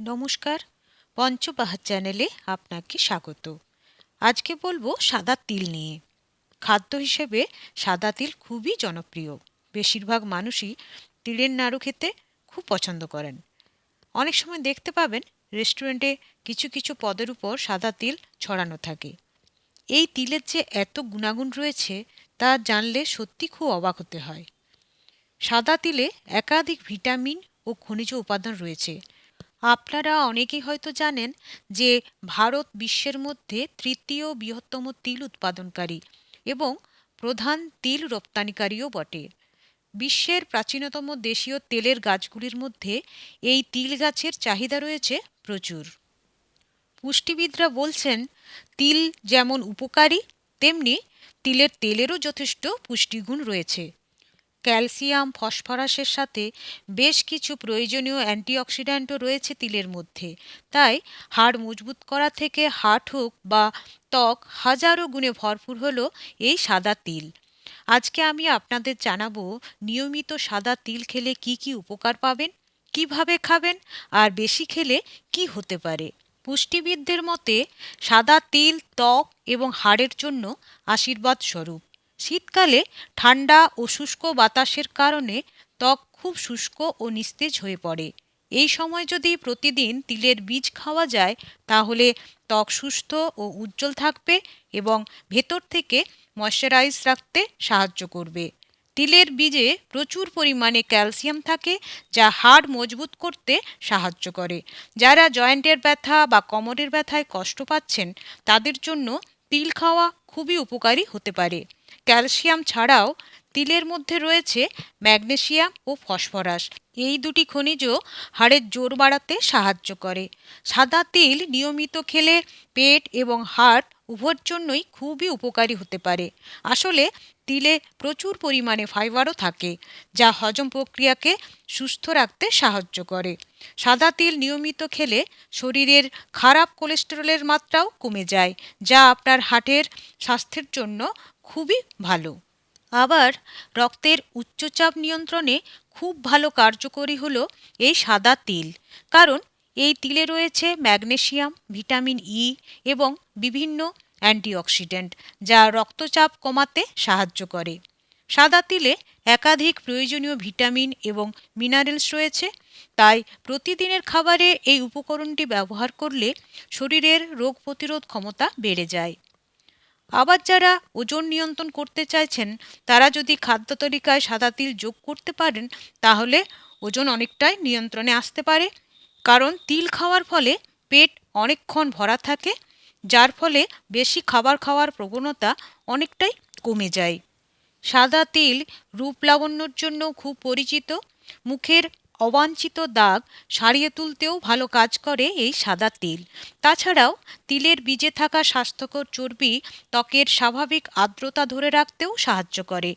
নমস্কার পঞ্চবাহার চ্যানেলে আপনাকে স্বাগত। আজকে বলব সাদা তিল নিয়ে। খাদ্য হিসেবে সাদা তিল খুবই জনপ্রিয়। বেশিরভাগ মানুষই তিলের নাড়ু খেতে খুব পছন্দ করেন। অনেক সময় দেখতে পাবেন রেস্টুরেন্টে কিছু কিছু পদের উপর সাদা তিল ছড়ানো থাকে। এই তিলের যে এত গুণাগুণ রয়েছে তা জানলে সত্যি খুব অবাক হতে হয়। সাদা তিলে একাধিক ভিটামিন ও খনিজ উপাদান রয়েছে। আপনারা অনেকেই হয়তো জানেন যে ভারত বিশ্বের মধ্যে তৃতীয় বৃহত্তম তিল উৎপাদনকারী এবং প্রধান তিল রপ্তানিকারীও বটে। বিশ্বের প্রাচীনতম দেশীয় তেলের গাছগুলির মধ্যে এই তিল গাছের চাহিদা রয়েছে প্রচুর। পুষ্টিবিদরা বলছেন, তিল যেমন উপকারী, তেমনি তিলের তেলেরও যথেষ্ট পুষ্টিগুণ রয়েছে। ক্যালসিয়াম, ফসফরাসের সাথে বেশ কিছু প্রয়োজনীয় অ্যান্টিঅক্সিড্যান্টও রয়েছে তিলের মধ্যে। তাই হাড় মজবুত করা থেকে হার্ট হোক বা ত্বক হাজারো গুণে ভরপুর হলো এই সাদা তিল। আজকে আমি আপনাদের জানাব নিয়মিত সাদা তিল খেলে কি কি উপকার পাবেন, কীভাবে খাবেন আর বেশি খেলে কি হতে পারে। পুষ্টিবিদদের মতে সাদা তিল, ত্বক এবং হাড়ের জন্য আশীর্বাদ স্বরূপ শীতকালে ঠান্ডা ও শুষ্ক বাতাসের কারণে ত্বক খুব শুষ্ক ও নিস্তেজ হয়ে পড়ে। এই সময় যদি প্রতিদিন তিলের বীজ খাওয়া যায়, তাহলে ত্বক সুস্থ ও উজ্জ্বল থাকবে এবং ভেতর থেকে ময়শ্চারাইজ রাখতে সাহায্য করবে। তিলের বীজে প্রচুর পরিমাণে ক্যালসিয়াম থাকে, যা হাড় মজবুত করতে সাহায্য করে। যারা জয়েন্টের ব্যথা বা কোমরের ব্যথায় কষ্ট পাচ্ছেন, তাদের জন্য তিল খাওয়া খুবই উপকারী হতে পারে। ক্যালসিয়াম ছাড়াও তিলের মধ্যে রয়েছে ম্যাগনেসিয়াম ও ফসফরাস। এই দুটি খনিজ হাড়ের জোর বাড়াতে সাহায্য করে। সাদা তিল নিয়মিত খেলে পেট এবং হার্ট উভয়ের জন্যই খুবই উপকারী হতে পারে। আসলে তিলে প্রচুর পরিমাণে ফাইবারও থাকে, যা হজম প্রক্রিয়াকে সুস্থ রাখতে সাহায্য করে। সাদা তিল নিয়মিত খেলে শরীরের খারাপ কোলেস্টেরলের মাত্রাও কমে যায়, যা আপনার হার্টের স্বাস্থ্যের জন্য খুবই ভালো। আবার রক্তের উচ্চচাপ নিয়ন্ত্রণে খুব ভালো কার্যকরী হলো এই সাদা তিল। কারণ এই তিলে রয়েছে ম্যাগনেসিয়াম, ভিটামিন ই এবং বিভিন্ন অ্যান্টিঅক্সিডেন্ট যা রক্তচাপ কমাতে সাহায্য করে। সাদা তিলে একাধিক প্রয়োজনীয় ভিটামিন এবং মিনারেলস রয়েছে, তাই প্রতিদিনের খাবারে এই উপকরণটি ব্যবহার করলে শরীরের রোগ প্রতিরোধ ক্ষমতা বেড়ে যায়। আবার যারা ওজন নিয়ন্ত্রণ করতে চাইছেন, তারা যদি খাদ্য তালিকায় সাদা তিল যোগ করতে পারেন, তাহলে ওজন অনেকটাই নিয়ন্ত্রণে আসতে পারে। কারণ তিল খাওয়ার ফলে পেট অনেকক্ষণ ভরা থাকে, যার ফলে বেশি খাবার খাওয়ার প্রবণতা অনেকটাই কমে যায়। সাদা তিল রূপ লাবণ্যর জন্য খুব পরিচিত। মুখের অবাঞ্ছিত দাগ সারিয়ে তুলতেও ভালো কাজ করে এই সাদা তিল। তাছাড়াও তিলের বীজে থাকা স্বাস্থ্যকর চর্বি ত্বকের স্বাভাবিক আর্দ্রতা ধরে রাখতেও সাহায্য করে।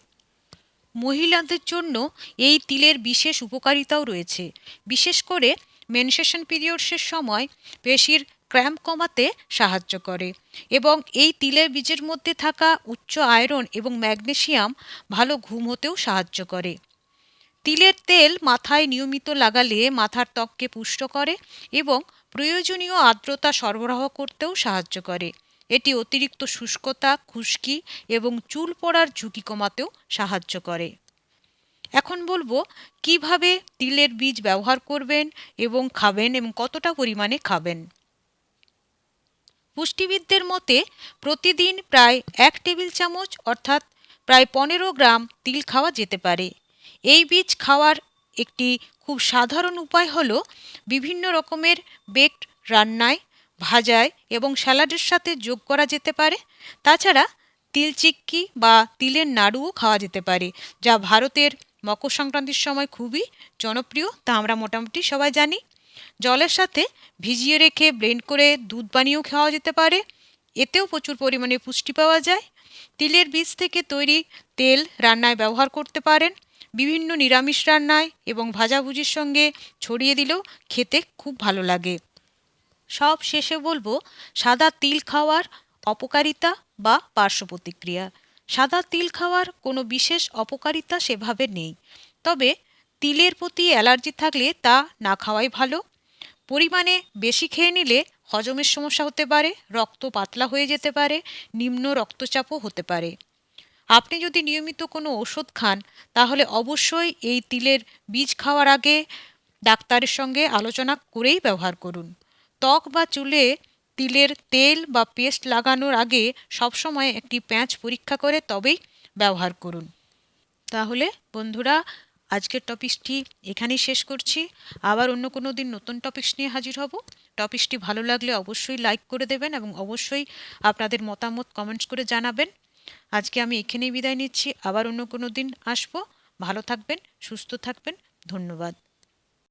মহিলাদের জন্য এই তিলের বিশেষ উপকারিতাও রয়েছে। বিশেষ করে মেনসেশন পিরিয়ডসের সময় পেশির ক্র্যাম্প কমাতে সাহায্য করে এবং এই তিলের বীজের মধ্যে থাকা উচ্চ আয়রন এবং ম্যাগনেসিয়াম ভালো ঘুম হতেও সাহায্য করে। তিলের তেল মাথায় নিয়মিত লাগালে মাথার ত্বককে পুষ্ট করে এবং প্রয়োজনীয় আর্দ্রতা সরবরাহ করতেও সাহায্য করে। এটি অতিরিক্ত শুষ্কতা, খুশকি এবং চুল পড়ার ঝুঁকি কমাতেও সাহায্য করে। এখন বলব, কীভাবে তিলের বীজ ব্যবহার করবেন এবং খাবেন এবং কতটা পরিমাণে খাবেন? পুষ্টিবিদদের মতে, প্রতিদিন প্রায় এক টেবিল চামচ অর্থাৎ প্রায় পনেরো গ্রাম তিল খাওয়া যেতে পারে। এই বীজ খাওয়ার একটি খুব সাধারণ উপায় হল বিভিন্ন রকমের বেকড রান্নায়, ভাজায় এবং স্যালাডের সাথে যোগ করা যেতে পারে। তাছাড়া তিল চিক্কি বা তিলের নাড়ুও খাওয়া যেতে পারে, যা ভারতের মকর সংক্রান্তির সময় খুবই জনপ্রিয়, তা আমরা মোটামুটি সবাই জানি। জলের সাথে ভিজিয়ে রেখে ব্লেন্ড করে দুধ বানিয়েও খাওয়া যেতে পারে। এতেও প্রচুর পরিমাণে পুষ্টি পাওয়া যায়। তিলের বীজ থেকে তৈরি তেল রান্নায় ব্যবহার করতে পারেন। বিভিন্ন নিরামিষ রান্নায় এবং ভাজাভুজির সঙ্গে ছড়িয়ে দিলেও খেতে খুব ভালো লাগে। সব শেষে বলব, সাদা তিল খাওয়ার অপকারিতা বা পার্শ্ব প্রতিক্রিয়া। সাদা তিল খাওয়ার কোনো বিশেষ অপকারিতা সেভাবে নেই। তবে তিলের প্রতি অ্যালার্জি থাকলে তা না খাওয়াই ভালো। পরিমাণে বেশি খেয়ে নিলে হজমের সমস্যা হতে পারে, রক্ত পাতলা হয়ে যেতে পারে, নিম্ন রক্তচাপও হতে পারে। আপনি যদি নিয়মিত কোনো ওষুধ খান, তাহলে অবশ্যই এই তিলের বীজ খাওয়ার আগে ডাক্তারের সঙ্গে আলোচনা করেই ব্যবহার করুন। ত্বক বা চুলে তিলের তেল বা পেস্ট লাগানোর আগে সবসময় একটি প্যাঁচ পরীক্ষা করে তবেই ব্যবহার করুন। তাহলে বন্ধুরা, আজকের টপিকসটি এখানেই শেষ করছি। আবার অন্য কোনো দিন নতুন টপিকস নিয়ে হাজির হব। টপিকসটি ভালো লাগলে অবশ্যই লাইক করে দেবেন এবং অবশ্যই আপনাদের মতামত কমেন্টস করে জানাবেন। আজকে আমি এখানেই বিদায় নিচ্ছি। আবার অন্য কোনো দিন আসব। ভালো থাকবেন, সুস্থ থাকবেন। ধন্যবাদ।